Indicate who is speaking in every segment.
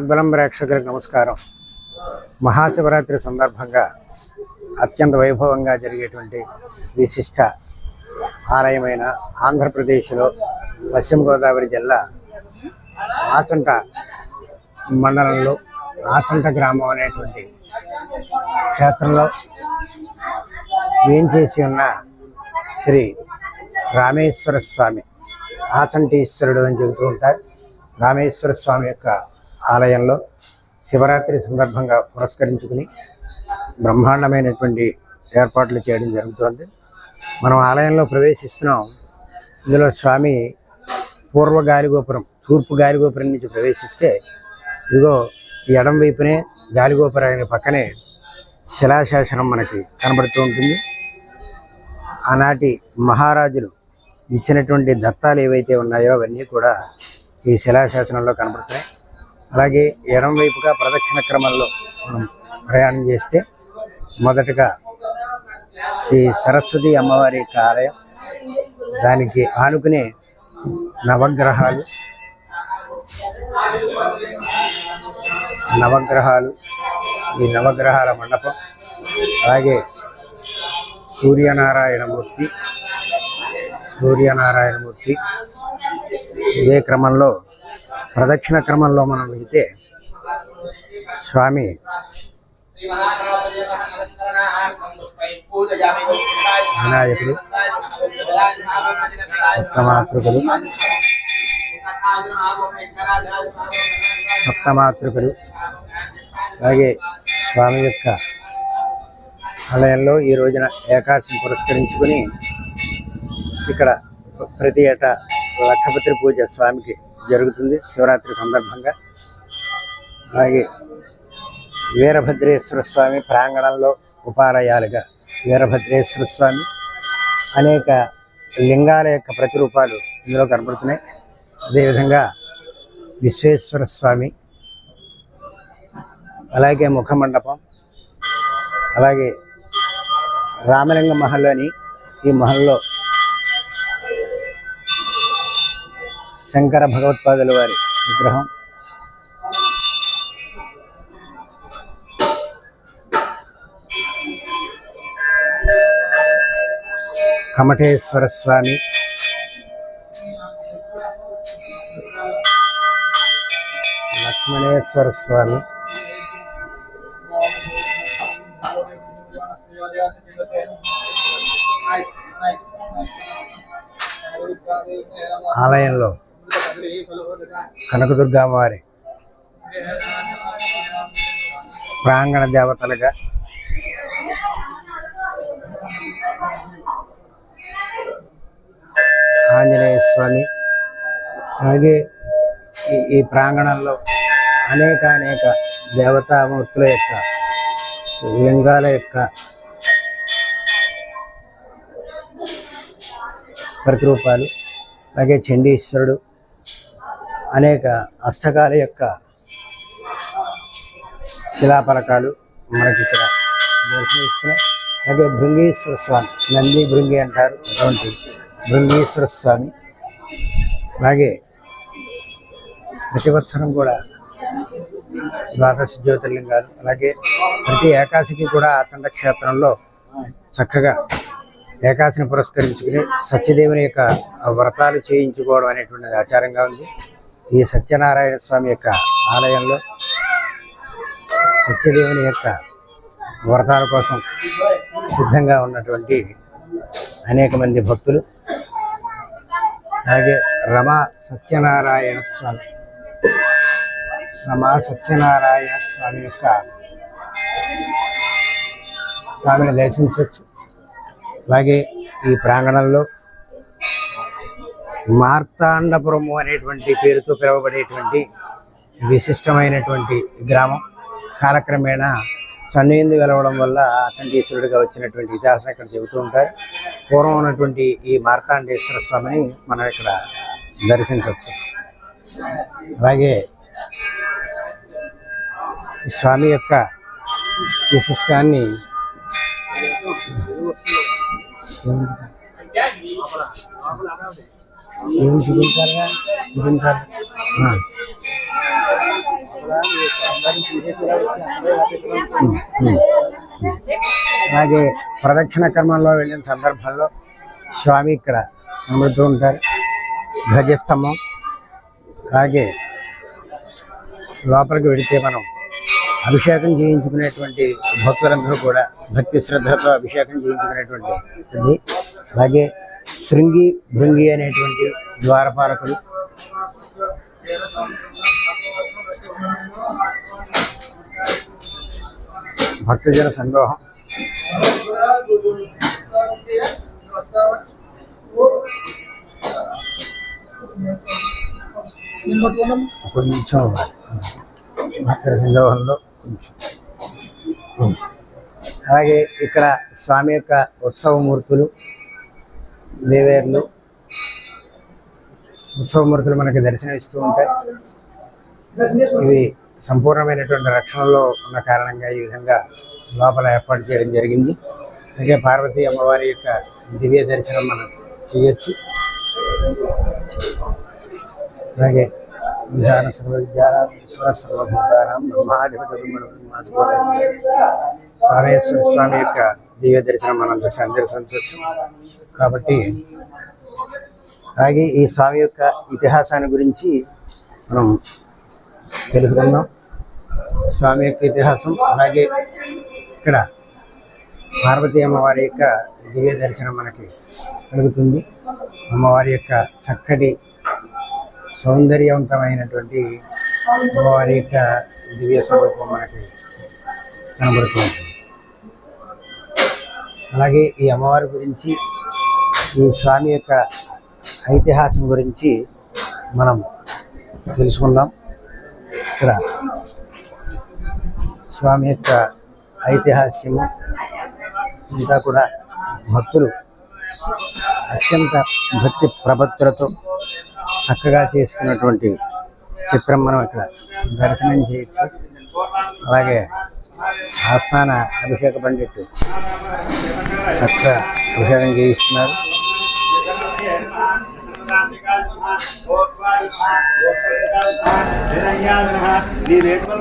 Speaker 1: అద్భుతం ప్రేక్షకులకు నమస్కారం. మహాశివరాత్రి సందర్భంగా అత్యంత వైభవంగా జరిగేటువంటి విశిష్ట ఆలయమైన ఆంధ్రప్రదేశ్లో పశ్చిమ గోదావరి జిల్లా ఆచంట మండలంలో ఆచంట గ్రామం అనేటువంటి క్షేత్రంలో వేంచేసి ఉన్న శ్రీ రామేశ్వర స్వామి ఆచంటీశ్వరుడు అని చెబుతూ ఉంటారు. రామేశ్వర స్వామి యొక్క ఆలయంలో శివరాత్రి సందర్భంగా పురస్కరించుకుని బ్రహ్మాండమైనటువంటి ఏర్పాట్లు చేయడం జరుగుతుంది. మనం ఆలయంలో ప్రవేశిస్తున్నాం. ఇందులో స్వామి పూర్వ గాలిగోపురం తూర్పు గాలిగోపురం నుంచి ప్రవేశిస్తే ఇదిగో ఈ ఎడం వైపునే గాలిగోపురానికి పక్కనే శిలాశాసనం మనకి కనబడుతూ ఉంటుంది. ఆనాటి మహారాజులు ఇచ్చినటువంటి దత్తాలు ఏవైతే ఉన్నాయో అవన్నీ కూడా ఈ శిలాశాసనంలో కనబడుతున్నాయి. అలాగే ఎడం వైపుగా ప్రదక్షిణ క్రమంలో మనం ప్రయాణం చేస్తే మొదటగా శ్రీ సరస్వతి అమ్మవారి యొక్క ఆలయం దానికి ఆనుకునే నవగ్రహాలు నవగ్రహాలు ఈ నవగ్రహాల మండపం అలాగే సూర్యనారాయణమూర్తి సూర్యనారాయణమూర్తి ఇదే క్రమంలో ప్రదక్షిణ క్రమంలో మనం వెళితే స్వామి వినాయకుడు సప్తమాతృకులు సప్తమాతృకులు అలాగే స్వామి యొక్క ఆలయంలో ఈ రోజున ఏకాశం పురస్కరించుకుని ఇక్కడ ప్రతి ఏటా లక్షపత్రి పూజ స్వామికి జరుగుతుంది శివరాత్రి సందర్భంగా. అలాగే వీరభద్రేశ్వర స్వామి ప్రాంగణంలో ఉపాలయాలుగా వీరభద్రేశ్వర స్వామి అనేక లింగాల యొక్క ప్రతిరూపాలు ఇందులో కనబడుతున్నాయి. అదేవిధంగా విశ్వేశ్వర స్వామి అలాగే ముఖమండపం అలాగే రామలింగ మహల్ అని ఈ మహల్లో శంకర భగవత్పాదుల వారి విగ్రహం. కమఠేశ్వర స్వామి. లక్ష్మణేశ్వర స్వామి. ఆలయంలో కనకదుర్గావారి ప్రాంగణ దేవతలుగా ఆంజనేయ స్వామి. అలాగే ఈ ఈ ప్రాంగణంలో అనేక అనేక దేవతామూర్తుల యొక్క లింగాల యొక్క ప్రతిరూపాలు అలాగే చండీశ్వరుడు అనేక అష్టకాల యొక్క శిలాఫలకాలు మనకి ఇక్కడ దర్శనమిస్తున్నాయి. అలాగే భృంగేశ్వర స్వామి నంది భృంగి అంటారు. అటువంటి భృంగేశ్వర స్వామి. అలాగే ప్రతి సంవత్సరం కూడా ద్వాదశ జ్యోతిర్లింగాలు అలాగే ప్రతి ఏకాశికి కూడా ఆచండ క్షేత్రంలో చక్కగా ఏకాశిని పురస్కరించుకుని సత్యదేవుని యొక్క వ్రతాలు చేయించుకోవడం అనేటువంటిది ఆచారంగా ఉంది. ఈ సత్యనారాయణ స్వామి యొక్క ఆలయంలో సత్యదేవుని యొక్క వ్రతాల కోసం సిద్ధంగా ఉన్నటువంటి అనేక మంది భక్తులు. అలాగే రమా సత్యనారాయణ స్వామి రమా సత్యనారాయణ స్వామి యొక్క స్వామిని దర్శించవచ్చు. అలాగే ఈ ప్రాంగణంలో మార్తాండపురము అనేటువంటి పేరుతో పిలువబడేటువంటి విశిష్టమైనటువంటి గ్రామం. కాలక్రమేణా చన్నేందు వెలవడం వల్ల అఖండేశ్వరుడిగా వచ్చినటువంటి ఇతిహాసం ఇక్కడ చెబుతూ ఉంటారు. పూర్వం ఉన్నటువంటి ఈ మార్తాండేశ్వర స్వామిని మనం ఇక్కడ దర్శించవచ్చు. అలాగే స్వామి యొక్క విశిష్టాన్ని ఏమి అలాగే ప్రదక్షిణ క్రమంలో వెళ్ళిన సందర్భంలో స్వామి ఇక్కడ కనబడుతూ ఉంటారు. ధ్వజస్తంభం. అలాగే లోపలికి వెళితే మనం అభిషేకం చేయించుకునేటువంటి భక్తులందరూ కూడా భక్తి శ్రద్ధలతో అభిషేకం చేయించుకునేటువంటి అలాగే శృంగి భృంగి అనేటువంటి ద్వారపాలకులు. భక్తజన సందోహం కొంచెం భక్తుల సందోహంలో కొంచెం అలాగే ఇక్కడ స్వామి యొక్క ఉత్సవమూర్తులు దేవేర్లు ఉత్సవమూర్తులు మనకి దర్శనమిస్తూ ఉంటాయి ఇవి సంపూర్ణమైనటువంటి రక్షణలో ఉన్న కారణంగా ఈ విధంగా లోపల ఏర్పాటు చేయడం జరిగింది. అలాగే పార్వతీ అమ్మవారి యొక్క దివ్య దర్శనం మనం చేయొచ్చు. అలాగే విధాన సర్వ విద్యారామేశ్వర సర్వభూతానం బ్రహ్మాధిపతి స్వామేశ్వర స్వామి యొక్క దివ్య దర్శనం మనం దశ దర్శించవచ్చు కాబట్టి అలాగే ఈ స్వామి యొక్క ఇతిహాసాన్ని గురించి మనం తెలుసుకుందాం. స్వామి యొక్క ఇతిహాసం అలాగే ఇక్కడ పార్వతీ అమ్మవారి యొక్క దివ్య దర్శనం మనకి కలుగుతుంది. అమ్మవారి యొక్క చక్కటి సౌందర్యవంతమైనటువంటి అమ్మవారి యొక్క దివ్య స్వరూపం మనకి కనబడుతుంది అలాగే ఈ అమ్మవారి గురించి ఈ స్వామి యొక్క ఐతిహాసం గురించి మనం తెలుసుకుందాం. ఇక్కడ స్వామి యొక్క ఐతిహాస్యము అంతా కూడా భక్తులు అత్యంత భక్తి ప్రభక్తులతో చక్కగా చేస్తున్నటువంటి చిత్రం మనం ఇక్కడ దర్శనం చేయొచ్చు. అలాగే ఆస్థాన అభిషేక పండిట్ చక్కగా అభిషేకం చేయిస్తున్నారు.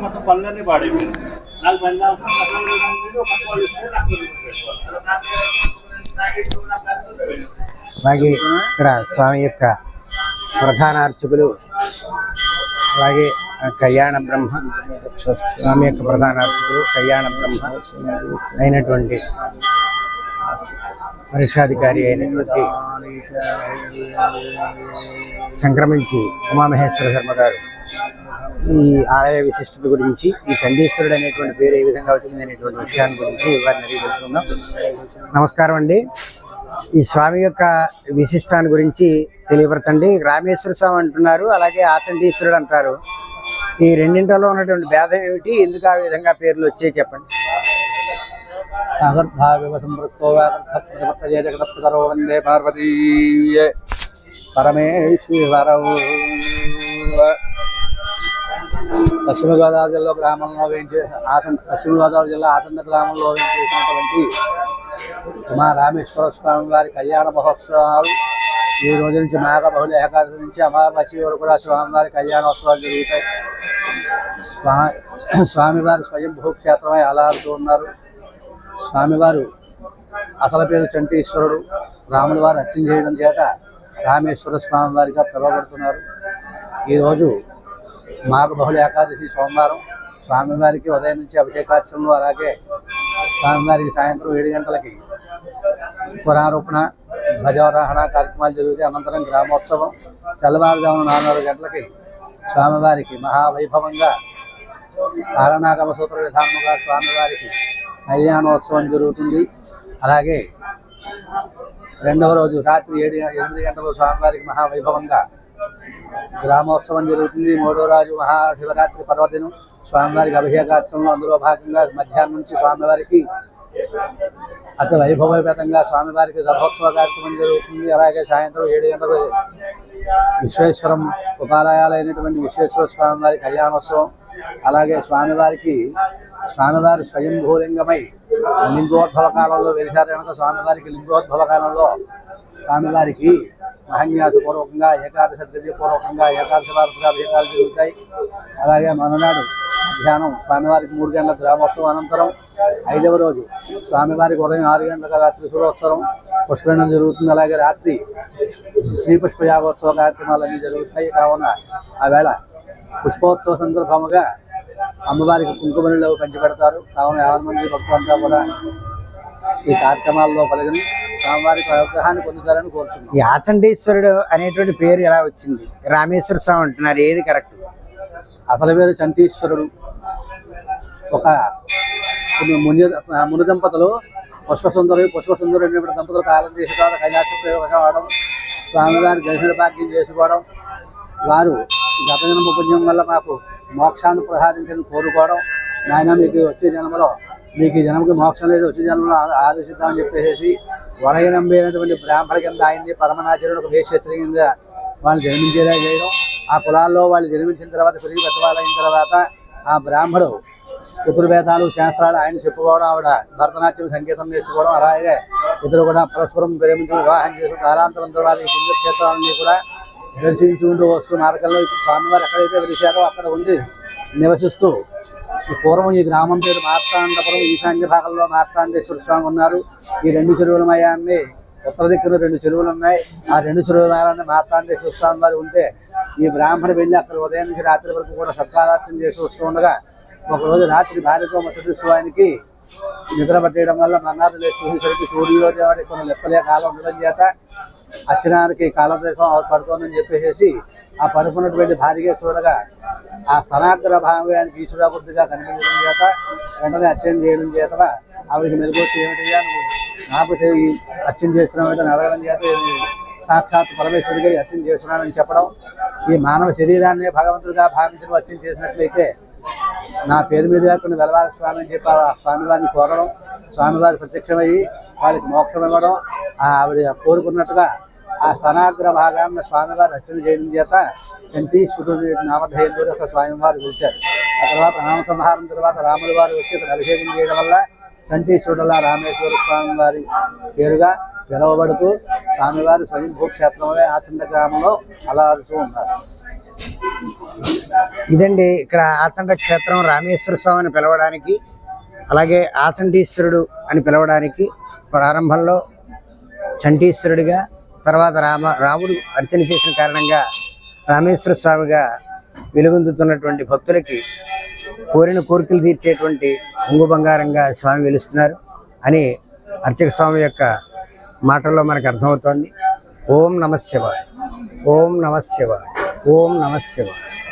Speaker 2: మొత్తం పనులన్నీ పాడేవి నాకు పని
Speaker 1: అలాగే ఇక్కడ స్వామి యొక్క ప్రధాన అర్చకులు అలాగే కళ్యాణ బ్రహ్మ స్వామి యొక్క ప్రధాన అర్చకులు కళ్యాణ బ్రహ్మ అయినటువంటి పరీక్షాధికారి అయినటువంటి సంక్రమించి ఉమామహేశ్వర శర్మ గారు ఈ ఆలయ విశిష్టత గురించి ఈ చండీశ్వరుడు అనేటువంటి పేరు ఏ విధంగా వచ్చింది అనేటువంటి విషయాన్ని గురించి వారిని అడిగి తెలుసుకుందాం నమస్కారం అండి. ఈ స్వామి యొక్క విశిష్టాన్ని గురించి తెలియపరచండి. రామేశ్వర స్వామి అంటున్నారు అలాగే ఆచండీశ్వరుడు అంటారు. ఈ రెండింటిలో ఉన్నటువంటి భేదం ఏమిటి? ఎందుకు ఆ విధంగా పేర్లు వచ్చాయి చెప్పండి.
Speaker 3: ఆగర్భావివ సంపృక్తో వ్యాకృతప్రజే జగతప్రతరో వందే పార్వతీయే పరమేశ్వరవు పశ్చిమ గోదావరి జిల్లా గ్రామంలో వేయించే ఆసన పశ్చిమ గోదావరి జిల్లా ఆసంద గ్రామంలో వేయించేసినటువంటి ఉమా రామేశ్వర స్వామి వారి కళ్యాణ మహోత్సవాలు. ఈ రోజు నుంచి మాఘ బహుళ ఏకాదశి నుంచి అమావాస్య వరకు కూడా స్వామివారి కళ్యాణోత్సవాలు జరుగుతాయి. స్వామి స్వామివారి స్వయంభూ క్షేత్రమై అలాడుతూ ఉన్నారు. స్వామివారు అసలు పేరు చంటీశ్వరుడు రాముల వారు అర్చన చేయడం చేత రామేశ్వర స్వామి వారిగా పిలువబడుతున్నారు. ఈరోజు మాఘ బహుళ ఏకాదశి సోమవారం. స్వామివారికి ఉదయం నుంచి అభిషేకార్చనలు అలాగే స్వామివారికి సాయంత్రం ఏడు గంటలకి పురారోపణ ధ్వజారోహణ కార్యక్రమాలు జరుగుతాయి. అనంతరం గ్రామోత్సవం. తెల్లవారుజామున నాలుగు గంటలకి స్వామివారికి మహావైభవంగా కారణాగమ సూత్ర విధానముగా స్వామివారికి కళ్యాణోత్సవం జరుగుతుంది. అలాగే రెండవ రోజు రాత్రి ఏడు ఎనిమిది గంటలకు స్వామివారికి మహావైభవంగా గ్రామోత్సవం జరుగుతుంది. మూడో రోజు మహాశివరాత్రి పర్వదినం. స్వామివారికి అభిషేకాత్సవంలో అందులో భాగంగా మధ్యాహ్నం నుంచి స్వామివారికి అతి వైభవపేతంగా స్వామివారికి రథోత్సవ కార్యక్రమం జరుగుతుంది. అలాగే సాయంత్రం ఏడు గంటలకు విశ్వేశ్వరం ఉపాలయాలైనటువంటి విశ్వేశ్వర స్వామివారి కళ్యాణోత్సవం. అలాగే స్వామివారికి స్వామివారి స్వయంభూలింగమై లింగోద్భవ కాలంలో వెలిసారు కనుక స్వామివారికి లింగోద్భవ కాలంలో స్వామివారికి మహాన్యాసపూర్వకంగా ఏకాదశ ద్రవ్యపూర్వకంగా ఏకాదశ వార్తగా అభిషేకాలు జరుగుతాయి. అలాగే మరునాడు ధ్యానం స్వామివారికి మూడు గంటల గ్రామోత్సవం అనంతరం ఐదవ రోజు స్వామివారికి ఉదయం ఆరు గంటల రాత్రి శుభోత్సవం పుష్పణం జరుగుతుంది. అలాగే రాత్రి శ్రీ పుష్ప యాగోత్సవ కార్యక్రమాలన్నీ జరుగుతాయి. కావున ఆ వేళ పుష్పోత్సవ సందర్భముగా అమ్మవారికి కుంకుమలు పంచిపెడతారు. కావున యాభై మంది భక్తులంతా కూడా ఈ కార్యక్రమాల్లో పాల్గొని స్వామివారికి అనుగ్రహాన్ని పొందుతారని కోరుచున్నాం.
Speaker 1: ఈ ఆచండేశ్వరుడు అనేటువంటి పేరు ఎలా వచ్చింది? రామేశ్వర స్వామి అంటున్నారు ఏది కరెక్ట్?
Speaker 3: అసలు పేరు చంటీశ్వరుడు ఒక కొన్ని ముని ముని దంపతులు పుష్పసుందరి పుష్పసుందరి అనేటువంటి దంపతులు కాలం తర్వాత కైలాస ప్రయోగం స్వామివారి దర్శన భాగ్యం చేసుకోవడం వారు గత జన్మ పుణ్యం వల్ల మాకు మోక్షాన్ని ప్రసాదించని కోరుకోవడం నాయన మీకు వచ్చే జన్మలో మీకు ఈ జన్మకి మోక్షం లేదు వచ్చే జన్మలో ఆదేశిద్దామని ఆలోచిద్దామని చెప్పేసి వడగనంబైనటువంటి బ్రాహ్మణ కింద ఆయన్ని పరమనాచరుడు ఒక కింద వాళ్ళు జన్మించేలా చేయడం. ఆ కులాల్లో వాళ్ళు జన్మించిన తర్వాత పెరిగి పెద్దవాళ్ళైన తర్వాత ఆ బ్రాహ్మడు చతుర్వేదాలు శాస్త్రాలు ఆయన చెప్పుకోవడం ఆవిడ భరతనాట్యం సంగీతం నేర్చుకోవడం అలాగే ఇద్దరు కూడా పరస్పరం ప్రేమించి వివాహం చేసిన కాలాంతరం తర్వాత ఈ పుణ్యక్షేత్రాలన్నీ కూడా దర్శించుకుంటూ వస్తూ మార్గంలో ఇప్పుడు స్వామివారు ఎక్కడైతే వెలిశారో అక్కడ ఉండి నివసిస్తూ పూర్వం ఈ గ్రామం పేరు మార్తాండపురం ఈశాన్య భాగంలో మార్తాండేశ్వర స్వామి ఉన్నారు. ఈ రెండు చెరువుల మయాన్ని ఉత్తర దిక్కున రెండు చెరువులు ఉన్నాయి. ఆ రెండు చెరువుల మయాన్ని మార్తాండేశ్వర స్వామి వారు ఉంటే ఈ బ్రాహ్మణ వెళ్ళి అక్కడ ఉదయం నుంచి రాత్రి వరకు కూడా సత్కారార్చన చేసి వస్తూ ఉండగా ఒకరోజు రాత్రి భార్యతో మొదటి స్వామికి నిద్ర పట్టేయడం వల్ల మన్నాడు లేచి చూసేసరికి సూర్యోదయం కొన్ని లెక్కలే కాలం ఉండడం చేత అర్చనానికి కాలదేశం పడుతోందని చెప్పేసి ఆ పడుకున్నటువంటి భార్యగా చూడగా ఆ స్థనాగ్ర భాగానికి ఈశ్వరాకృతిగా కనిపించడం చేత వెంటనే అర్చన చేయడం చేత ఆవిడకి మెరుగుచ్చి ఏమిటయ్యా నువ్వు నాకు చేయి అర్చన చేస్తున్నావు అడగడం చేత సాక్షాత్ పరమేశ్వరుడిగా అర్చన చేస్తున్నానని చెప్పడం ఈ మానవ శరీరాన్ని భగవంతుడిగా భావించడం అర్చన చేసినట్లయితే నా పేరు మీద కొన్ని వెలవాల స్వామి అని చెప్పి ఆ స్వామివారిని కోరడం స్వామివారి ప్రత్యక్షమయ్యి వాళ్ళకి మోక్షం ఇవ్వడం ఆవిడ కోరుకున్నట్టుగా ఆ స్థనాగ్ర భాగాన్ని స్వామివారి రచన చేయడం చేత శంతీశ్వరుడు నామధేయంతో ఒక స్వామివారు పిలిచారు. ఆ తర్వాత నామ సంహారం తర్వాత రాముల వారు వచ్చి ఇక్కడ అభిషేకం చేయడం వల్ల శంతీశ్వరుడులా రామేశ్వర స్వామి వారి పేరుగా పిలువబడుతూ స్వామివారి స్వయంభూ క్షేత్రంలో ఆచంద గ్రామంలో అలా అలరుతూ ఉన్నారు.
Speaker 1: ఇదండి ఇక్కడ ఆచండ క్షేత్రం రామేశ్వర స్వామి అని పిలవడానికి అలాగే ఆచండీశ్వరుడు అని పిలవడానికి ప్రారంభంలో చంటీశ్వరుడిగా తర్వాత రామ రాముడు అర్చన చేసిన కారణంగా రామేశ్వర స్వామిగా వెలుగొందుతున్నటువంటి భక్తులకి కోరిన కోరికలు తీర్చేటువంటి ఉంగు బంగారంగా స్వామి వెలుస్తున్నారు అని అర్చక స్వామి యొక్క మాటల్లో మనకు అర్థమవుతోంది. ఓం నమశివాయ. ఓం నమశివాయ. ఓం నమ శివాయ.